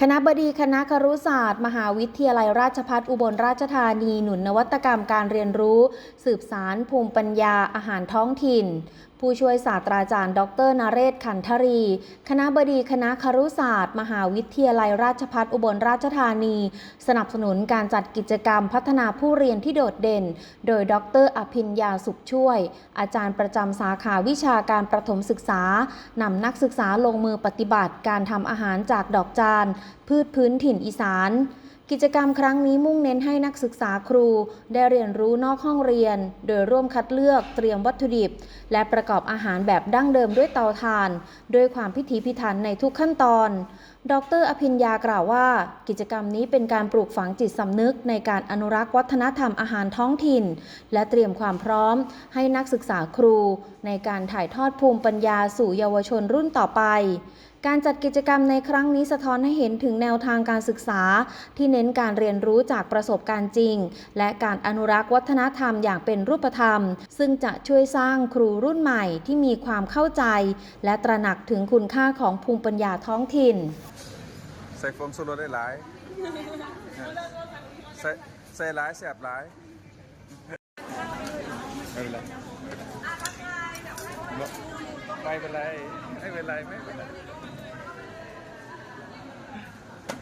คณะบดีคณะครุศาสตร์ มหาวิทยาลัยราชภัฏอุบลราชธานีหนุนนวัตกรรมการเรียนรู้ สืบสารภูมิปัญญาอาหารท้องถิ่นผู้ช่วยศาสตราจารย์ ดรนเรศขันธรี คณะบดีคณะครุศาสตร์ มหาวิทยาลัยราชภัฏอุบลราชธานี สนับสนุนการจัดกิจกรรมพัฒนาผู้เรียนที่โดดเด่น โดยดรอภิญญาสุขช่วย อาจารย์ประจำสาขาวิชาการประถมศึกษานำนักศึกษาลงมือปฏิบัติการทำอาหารจากดอกจาน พืชพื้นถิ่นอีสาน กิจกรรมครั้งนี้มุ่งเน้นให้นักศึกษาครู ได้เรียนรู้นอกห้องเรียน โดยร่วมคัดเลือกเตรียมวัตถุดิบ และประกอบอาหารแบบดั้งเดิมด้วยเตาถ่าน ด้วยความพิถีพิถันในทุกขั้นตอน ดรอภิญญากล่าวว่า กิจกรรมนี้เป็นการปลูกฝังจิตสำนึกในการอนุรักษ์วัฒนธรรมอาหารท้องถิ่น และเตรียมความพร้อม ให้นักศึกษาครู ในการถ่ายทอดภูมิปัญญาสู่เยาวชนรุ่นต่อไป การจัดกิจกรรมในครั้งนี้สะท้อนให้เห็นถึงแนวทางการศึกษา ที่เน้นการเรียนรู้จากประสบการณ์จริง และการอนุรักษ์วัฒนธรรมอย่างเป็นรูปธรรม ซึ่งจะช่วยสร้างครูรุ่นใหม่ที่มีความเข้าใจ และตระหนักถึงคุณค่าของภูมิปัญญาท้องถิ่น ใส่ฟองโซโลได้หลายใส่ใส่หลายแสบหลายไม่เป็นไรไม่เป็นไรไม่เป็นไรไม่เป็นไร